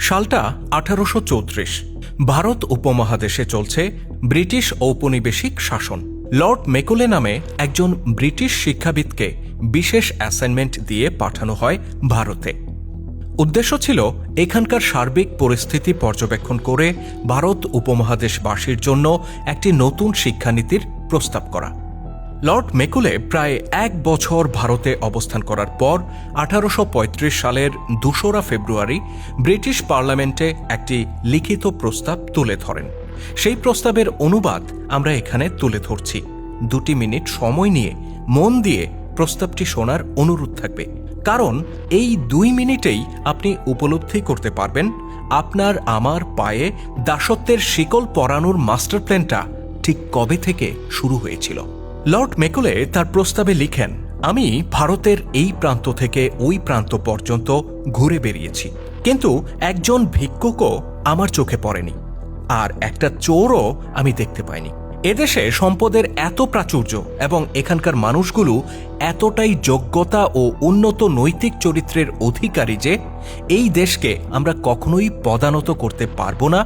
সালটা আঠারোশো চৌত্রিশ। ভারত উপমহাদেশে চলছে ব্রিটিশ ঔপনিবেশিক শাসন। লর্ড মেকুলে নামে একজন ব্রিটিশ শিক্ষাবিদকে বিশেষ অ্যাসাইনমেন্ট দিয়ে পাঠানো হয় ভারতে। উদ্দেশ্য ছিল এখানকার সার্বিক পরিস্থিতি পর্যবেক্ষণ করে ভারত উপমহাদেশবাসীর জন্য একটি নতুন শিক্ষানীতির প্রস্তাব করা। লর্ড মেকুলে প্রায় এক বছর ভারতে অবস্থান করার পর আঠারোশ পঁয়ত্রিশ সালের দোসরা ফেব্রুয়ারি ব্রিটিশ পার্লামেন্টে একটি লিখিত প্রস্তাব তুলে ধরেন। সেই প্রস্তাবের অনুবাদ আমরা এখানে তুলে ধরছি। দুটি মিনিট সময় নিয়ে মন দিয়ে প্রস্তাবটি শোনার অনুরোধ থাকবে। কারণ এই দুই মিনিটেই আপনি উপলব্ধি করতে পারবেন আপনার আমার পায়ে দাসত্বের শিকল পরানোর মাস্টার প্ল্যানটা ঠিক কবে থেকে শুরু হয়েছিল। লর্ড মেকলে তার প্রস্তাবে লিখেন, আমি ভারতের এই প্রান্ত থেকে ওই প্রান্ত পর্যন্ত ঘুরে বেরিয়েছি। কিন্তু একজন ভিক্ষুকও আমার চোখে পড়েনি, আর একটা চোরও আমি দেখতে পাইনি। এদেশে সম্পদের এত প্রাচুর্য এবং এখানকার মানুষগুলো এতটাই যোগ্যতা ও উন্নত নৈতিক চরিত্রের অধিকারী যে, এই দেশকে আমরা কখনোই পদানত করতে পারব না,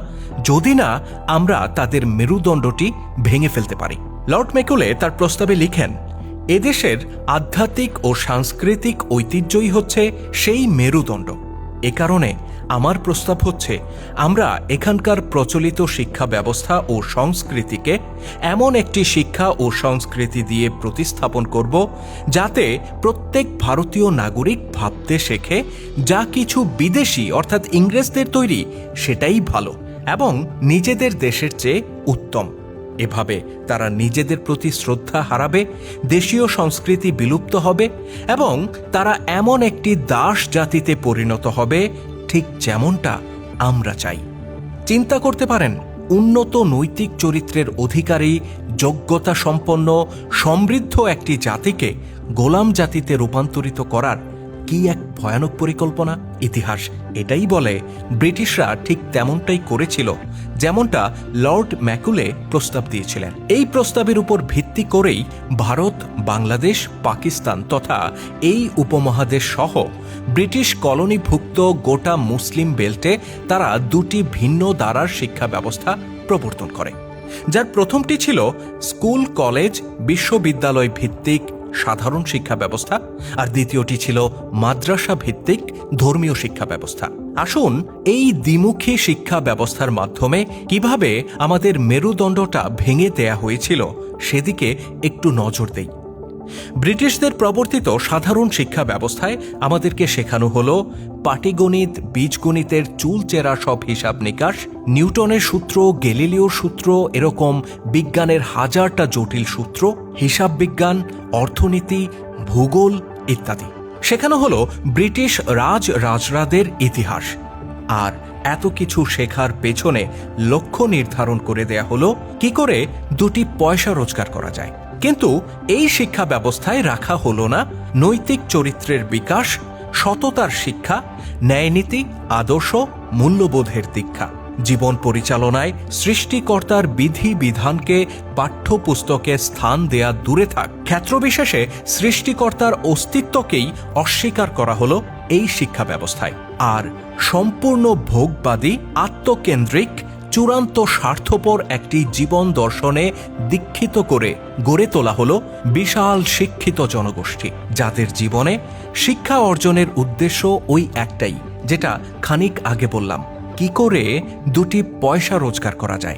যদি না আমরা তাদের মেরুদণ্ডটি ভেঙে ফেলতে পারি। লর্ড মেকুলে তার প্রস্তাবে লিখেন, এদেশের আধ্যাত্মিক ও সাংস্কৃতিক ঐতিহ্যই হচ্ছে সেই মেরুদণ্ড। এ কারণে আমার প্রস্তাব হচ্ছে, আমরা এখানকার প্রচলিত শিক্ষা ব্যবস্থা ও সংস্কৃতিকে এমন একটি শিক্ষা ও সংস্কৃতি দিয়ে প্রতিস্থাপন করব, যাতে প্রত্যেক ভারতীয় নাগরিক ভাবতে শেখে যা কিছু বিদেশি অর্থাৎ ইংরেজদের তৈরি সেটাই ভালো এবং নিজেদের দেশের চেয়ে উত্তম। এভাবে তারা নিজেদের প্রতি শ্রদ্ধা হারাবে, দেশীয় সংস্কৃতি বিলুপ্ত হবে এবং তারা এমন একটি দাস জাতিতে পরিণত হবে, ঠিক যেমনটা আমরা চাই। চিন্তা করতে পারেন, উন্নত নৈতিক চরিত্রের অধিকারী যোগ্যতা সম্পন্ন সমৃদ্ধ একটি জাতিকে গোলাম জাতিতে রূপান্তরিত করার কি এক ভয়ানক পরিকল্পনা? ইতিহাস এটাই বলে, ব্রিটিশরা ঠিক তেমনটাই করেছিল যেমনটা লর্ড ম্যাকুলে প্রস্তাব দিয়েছিলেন। এই প্রস্তাবের উপর ভিত্তি করেই ভারত, বাংলাদেশ, পাকিস্তান তথা এই উপমহাদেশ সহ ব্রিটিশ কলোনিভুক্ত গোটা মুসলিম বেল্টে তারা দুটি ভিন্ন দ্বারার শিক্ষা ব্যবস্থা প্রবর্তন করে। যার প্রথমটি ছিল স্কুল, কলেজ, বিশ্ববিদ্যালয় ভিত্তিক সাধারণ শিক্ষা ব্যবস্থা, আর দ্বিতীয়টি ছিল মাদ্রাসা ভিত্তিক ধর্মীয় শিক্ষা ব্যবস্থা। আসুন এই দ্বিমুখী শিক্ষা ব্যবস্থার মাধ্যমে কীভাবে আমাদের মেরুদণ্ডটা ভেঙে দেয়া হয়েছিল সেদিকে একটু নজর দেই। ব্রিটিশদের প্রবর্তিত সাধারণ শিক্ষা ব্যবস্থায় আমাদেরকে শেখানো হলো, পাটিগণিত, বীজগণিতের চুল চেরা সব হিসাব নিকাশ, নিউটনের সূত্র গেলিলিওর সূত্র, এরকম বিজ্ঞানের হাজারটা জটিল সূত্র হিসাব বিজ্ঞান অর্থনীতি, ভূগোল ইত্যাদি। শেখানো হলো ব্রিটিশ রাজ রাজরাদের ইতিহাস। আর এত কিছু শেখার পেছনে লক্ষ্য নির্ধারণ করে দেয়া হলো কি করে দুটি পয়সা রোজগার করা যায়। কিন্তু এই শিক্ষা ব্যবস্থায় রাখা হলো না। নৈতিক চরিত্রের বিকাশ, সততার শিক্ষা, ন্যায়নীতি, আদর্শ, মূল্যবোধের দীক্ষা। জীবন পরিচালনায় সৃষ্টিকর্তার বিধি বিধানকে পাঠ্যপুস্তকে স্থান দেয়া দূরে থাক। ক্ষেত্রবিশেষে সৃষ্টিকর্তার অস্তিত্বকেই অস্বীকার করা হলো এই শিক্ষা ব্যবস্থায়। আর সম্পূর্ণ ভোগবাদী, আত্মকেন্দ্রিক, চূড়ান্ত স্বার্থপর একটি জীবন দর্শনে দীক্ষিত করে গড়ে তোলা হল বিশাল শিক্ষিত জনগোষ্ঠী, যাদের জীবনে শিক্ষা অর্জনের উদ্দেশ্য ওই একটাই, যেটা খানিক আগে বললাম। কি করে দুটি পয়সা রোজগার করা যায়?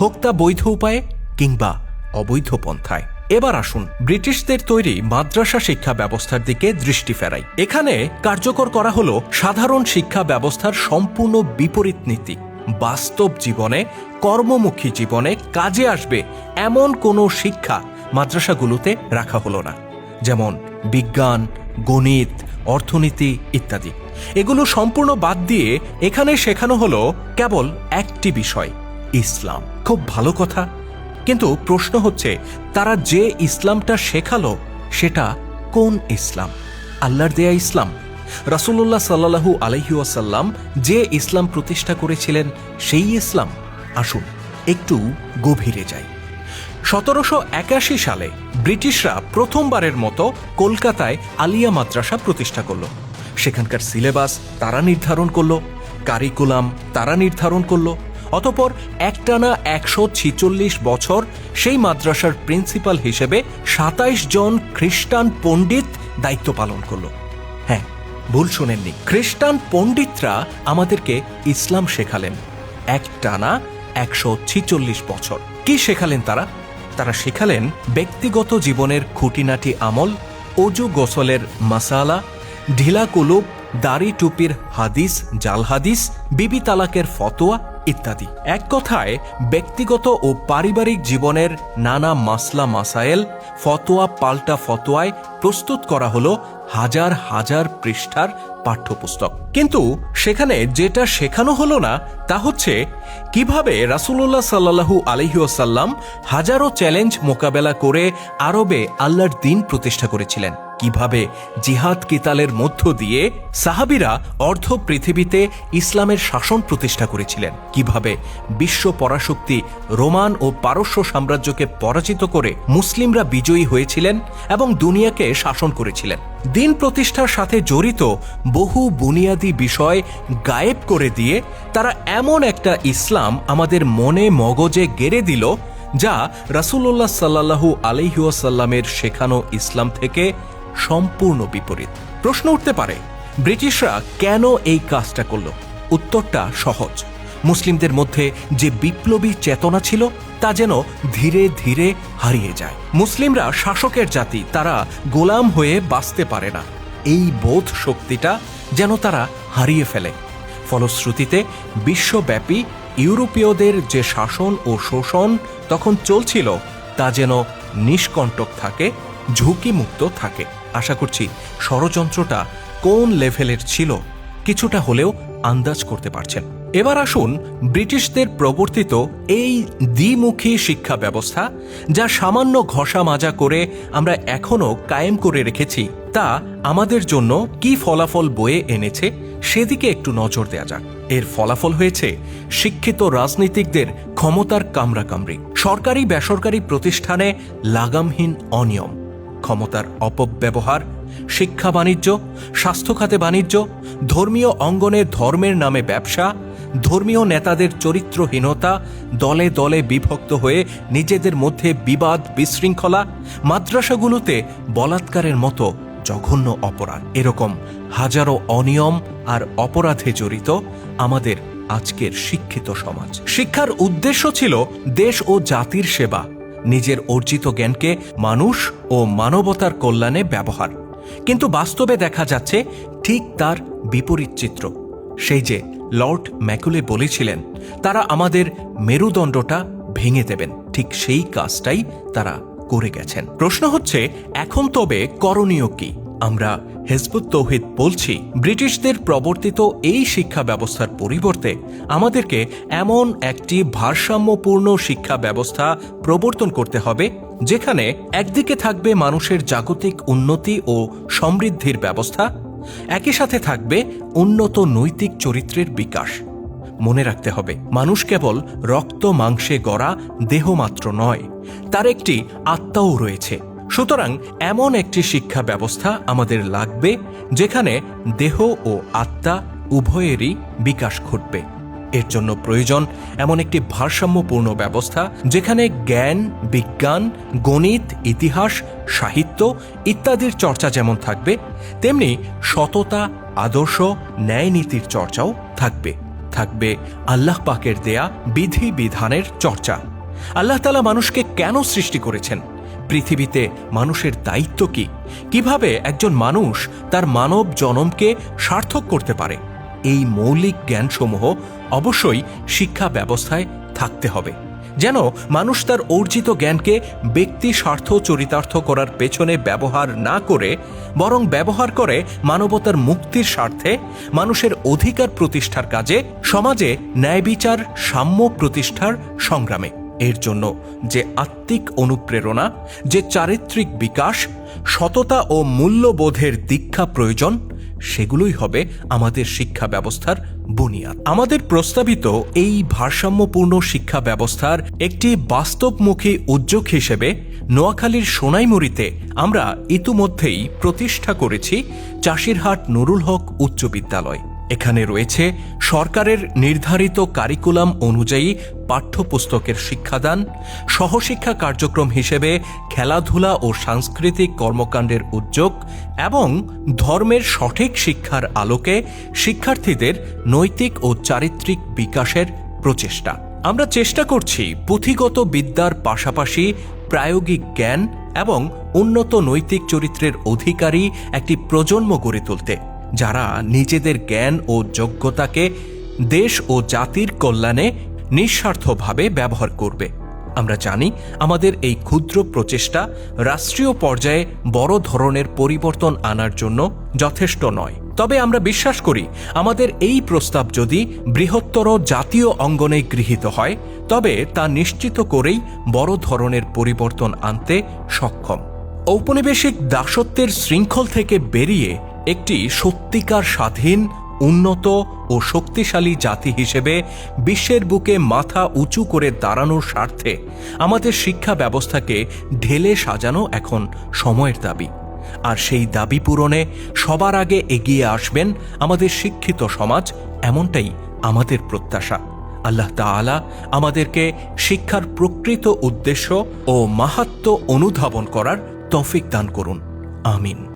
হোক তা বৈধ উপায়ে কিংবা অবৈধ পন্থায়। এবার আসুন ব্রিটিশদের তৈরি মাদ্রাসা শিক্ষা ব্যবস্থার দিকে দৃষ্টি ফেরাই। এখানে কার্যকর করা হলো সাধারণ শিক্ষা ব্যবস্থার সম্পূর্ণ বিপরীত নীতি। বাস্তব জীবনে, কর্মমুখী জীবনে কাজে আসবে এমন কোনো শিক্ষা মাদ্রাসাগুলোতে রাখা হলো না। যেমন বিজ্ঞান, গণিত, অর্থনীতি ইত্যাদি। এগুলো সম্পূর্ণ বাদ দিয়ে এখানে শেখানো হলো কেবল একটি বিষয়, ইসলাম। খুব ভালো কথা। কিন্তু প্রশ্ন হচ্ছে, তারা যে ইসলামটা শেখালো, সেটা কোন ইসলাম? আল্লাহর দেয়া ইসলাম? রাসূলুল্লাহ সাল্লাল্লাহু আলাইহি ওয়াসাল্লাম যে ইসলাম প্রতিষ্ঠা করেছিলেন, সেই ইসলাম? আসুন, একটু গভীরে যাই। সতেরোশো একাশি সালে ব্রিটিশরা প্রথমবারের মতো কলকাতায় আলিয়া মাদ্রাসা প্রতিষ্ঠা করল। সেখানকার সিলেবাস তারা নির্ধারণ করল, কারিকুলাম তারা নির্ধারণ করল, অতপর একটানা একশো ছিচল্লিশ বছর সেই মাদ্রাসার প্রিন্সিপাল হিসেবে সাতাইশ জন খ্রিস্টান পণ্ডিত দায়িত্ব পালন করল। হ্যাঁ ভুল শোনেননি। খ্রিস্টান পণ্ডিতরা আমাদেরকে ইসলাম শেখালেন। এক টানা একশো ছিচল্লিশ বছর। কি শেখালেন তারা? তারা শেখালেন ব্যক্তিগত জীবনের খুঁটিনাটি আমল, অজু গোসলের মাসালা ঢিলা কুলুপ, দাড়ি টুপির হাদিস, জাল হাদিস, বিবি তালাকের ফতোয়া ইত্যাদি। এক কথায়, ব্যক্তিগত ও পারিবারিক জীবনের নানা মাসলা মাসায়েল ফতোয়া পাল্টা ফতোয়ায় প্রস্তুত করা হলো হাজার হাজার পৃষ্ঠার পাঠ্যপুস্তক। কিন্তু সেখানে যেটা শেখানো হলো না, তা হচ্ছে কীভাবে রাসুল্লাহ সাল্লাহু আলহিউসাল্লাম হাজারো চ্যালেঞ্জ মোকাবেলা করে আরবে আল্লাহর দিন প্রতিষ্ঠা করেছিলেন। কীভাবে জিহাদ কিতালের মধ্য দিয়ে সাহাবিরা অর্ধ পৃথিবীতে ইসলামের শাসন প্রতিষ্ঠা করেছিলেন? কীভাবে বিশ্ব পরাশক্তি রোমান ও পারস্য সাম্রাজ্যকে পরাজিত করে মুসলিমরা বিজয়ী হয়েছিলেন এবং দুনিয়াকে শাসন করেছিলেন? দিন প্রতিষ্ঠার সাথে জড়িত বহু বুনিয়াদী বিষয় গায়েব করে দিয়ে তারা এমন একটা ইসলাম আমাদের মনে মগজে গেড়ে দিল যা রাসুল্লাহ সাল্লাহু আলহিউসাল্লামের শেখানো ইসলাম থেকে সম্পূর্ণ বিপরীত। প্রশ্ন উঠতে পারে, ব্রিটিশরা কেন এই কাজটা করল? উত্তরটা সহজ। মুসলিমদের মধ্যে যে বিপ্লবী চেতনা ছিল, তা যেন ধীরে ধীরে হারিয়ে যায়। মুসলিমরা শাসকের জাতি, তারা গোলাম হয়ে বাঁচতে পারে না। এই বোধ শক্তিটা যেন তারা হারিয়ে ফেলে। ফলশ্রুতিতে, বিশ্বব্যাপী ইউরোপীয়দের যে শাসন ও শোষণ তখন চলছিল, তা যেন নিষ্কণ্টক থাকে, ঝুঁকিমুক্ত থাকে। আশা করছি ষড়যন্ত্রটা কোন লেভেলের ছিল কিছুটা হলেও আন্দাজ করতে পারছেন। এবার আসুন ব্রিটিশদের প্রবর্তিত এই দ্বিমুখী শিক্ষা ব্যবস্থা, যা সামান্য ঘষা মাজা করে আমরা এখনও কায়েম করে রেখেছি, তা আমাদের জন্য কি ফলাফল বয়ে এনেছে সেদিকে একটু নজর দেওয়া যাক। এর ফলাফল হয়েছে শিক্ষিত রাজনীতিকদের ক্ষমতার কামড়াকামড়ি। সরকারি বেসরকারি প্রতিষ্ঠানে লাগামহীন অনিয়ম। ক্ষমতার অপব্যবহার, শিক্ষা বাণিজ্য, স্বাস্থ্য খাতে বাণিজ্য, ধর্মীয় অঙ্গনে ধর্মের নামে ব্যবসা, ধর্মীয় নেতাদের চরিত্রহীনতা, দলে দলে বিভক্ত হয়ে নিজেদের মধ্যে বিবাদ, বিশৃঙ্খলা, মাদ্রাসাগুলোতে বলাৎকারের মতো জঘন্য অপরাধ। এরকম হাজারো অনিয়ম আর অপরাধে জড়িত আমাদের আজকের শিক্ষিত সমাজ। শিক্ষার উদ্দেশ্য ছিল দেশ ও জাতির সেবা। নিজের অর্জিত জ্ঞানকে মানুষ ও মানবতার কল্যাণে ব্যবহার। কিন্তু বাস্তবে দেখা যাচ্ছে ঠিক তার বিপরীত চিত্র। সেই যে লর্ড ম্যাকুলে বলেছিলেন, তারা আমাদের মেরুদণ্ডটা ভেঙে দেবেন। ঠিক সেই কাজটাই তারা করে গেছেন। প্রশ্ন হচ্ছে, এখন তবে করণীয় কি? আমরা হেজবুত তৌহিদ বলছি, ব্রিটিশদের প্রবর্তিত এই শিক্ষা ব্যবস্থার পরিবর্তে আমাদেরকে এমন একটি ভারসাম্যপূর্ণ শিক্ষা ব্যবস্থা প্রবর্তন করতে হবে, যেখানে একদিকে থাকবে মানুষের জাগতিক উন্নতি ও সমৃদ্ধির ব্যবস্থা, একই সাথে থাকবে উন্নত নৈতিক চরিত্রের বিকাশ। মনে রাখতে হবে, মানুষ কেবল রক্ত মাংসে গড়া দেহমাত্র নয়, তার একটি আত্মাও রয়েছে। সুতরাং এমন একটি শিক্ষা ব্যবস্থা আমাদের লাগবে যেখানে দেহ ও আত্মা উভয়েরই বিকাশ ঘটবে। এর জন্য প্রয়োজন এমন একটি ভারসাম্যপূর্ণ ব্যবস্থা যেখানে জ্ঞান, বিজ্ঞান, গণিত, ইতিহাস, সাহিত্য ইত্যাদির চর্চা যেমন থাকবে, তেমনি সততা, আদর্শ ন্যায় নীতির চর্চাও থাকবে। থাকবে আল্লাহ পাকের দেয়া বিধি বিধানের চর্চা। আল্লাহ তালা মানুষকে কেন সৃষ্টি করেছেন? পৃথিবীতে মানুষের দায়িত্ব কি? কীভাবে একজন মানুষ তার মানব জনমকে সার্থক করতে পারে? এই মৌলিক জ্ঞানসমূহ অবশ্যই শিক্ষা ব্যবস্থায় থাকতে হবে। যেন মানুষ তার অর্জিত জ্ঞানকে ব্যক্তি স্বার্থ চরিতার্থ করার পেছনে ব্যবহার না করে, বরং ব্যবহার করে মানবতার মুক্তির স্বার্থে মানুষের অধিকার প্রতিষ্ঠার কাজে, সমাজে ন্যায় বিচার সাম্য প্রতিষ্ঠার সংগ্রামে। এর জন্য যে আত্মিক অনুপ্রেরণা, যে চারিত্রিক বিকাশ, সততা ও মূল্যবোধের দীক্ষা প্রয়োজন, সেগুলোই হবে আমাদের শিক্ষা ব্যবস্থার বুনিয়াদ। আমাদের প্রস্তাবিত এই ভারসাম্যপূর্ণ শিক্ষা ব্যবস্থার একটি বাস্তবমুখী উদ্যোগ হিসেবে নোয়াখালীর সোনাইমুড়িতে আমরা ইতিমধ্যেই প্রতিষ্ঠা করেছি চাষিরহাট নুরুল হক উচ্চ বিদ্যালয়। এখানে রয়েছে সরকারের নির্ধারিত কারিকুলাম অনুযায়ী পাঠ্যপুস্তকের শিক্ষাদান, সহশিক্ষা কার্যক্রম হিসেবে খেলাধুলা ও সাংস্কৃতিক কর্মকাণ্ডের উদ্যোগ এবং ধর্মের সঠিক শিক্ষার আলোকে শিক্ষার্থীদের নৈতিক ও চারিত্রিক বিকাশের প্রচেষ্টা। আমরা চেষ্টা করছি পুঁথিগত বিদ্যার পাশাপাশি প্রায়োগিক জ্ঞান এবং উন্নত নৈতিক চরিত্রের অধিকারী একটি প্রজন্ম গড়ে তুলতে। যারা নিজেদের জ্ঞান ও যোগ্যতাকে দেশ ও জাতির কল্যাণে নিঃস্বার্থভাবে ব্যবহার করবে। আমরা জানি আমাদের এই ক্ষুদ্র প্রচেষ্টা রাষ্ট্রীয় পর্যায়ে বড় ধরনের পরিবর্তন আনার জন্য যথেষ্ট নয়। তবে আমরা বিশ্বাস করি, আমাদের এই প্রস্তাব যদি বৃহত্তর জাতীয় অঙ্গনে গৃহীত হয়, তবে তা নিশ্চিত করেই বড় ধরনের পরিবর্তন আনতে সক্ষম। ঔপনিবেশিক দাসত্বের শৃঙ্খল থেকে বেরিয়ে একটি সত্যিকার স্বাধীন, উন্নত ও শক্তিশালী জাতি হিসেবে বিশ্বের বুকে মাথা উঁচু করে দাঁড়ানোর স্বার্থে আমাদের শিক্ষা ব্যবস্থাকে ঢেলে সাজানো এখন সময়ের দাবি। আর সেই দাবি পূরণে সবার আগে এগিয়ে আসবেন আমাদের শিক্ষিত সমাজ, এমনটাই আমাদের প্রত্যাশা। আল্লাহ তাআলা আমাদেরকে শিক্ষার প্রকৃত উদ্দেশ্য ও মাহাত্ম অনুধাবন করার তৌফিক দান করুন। আমিন।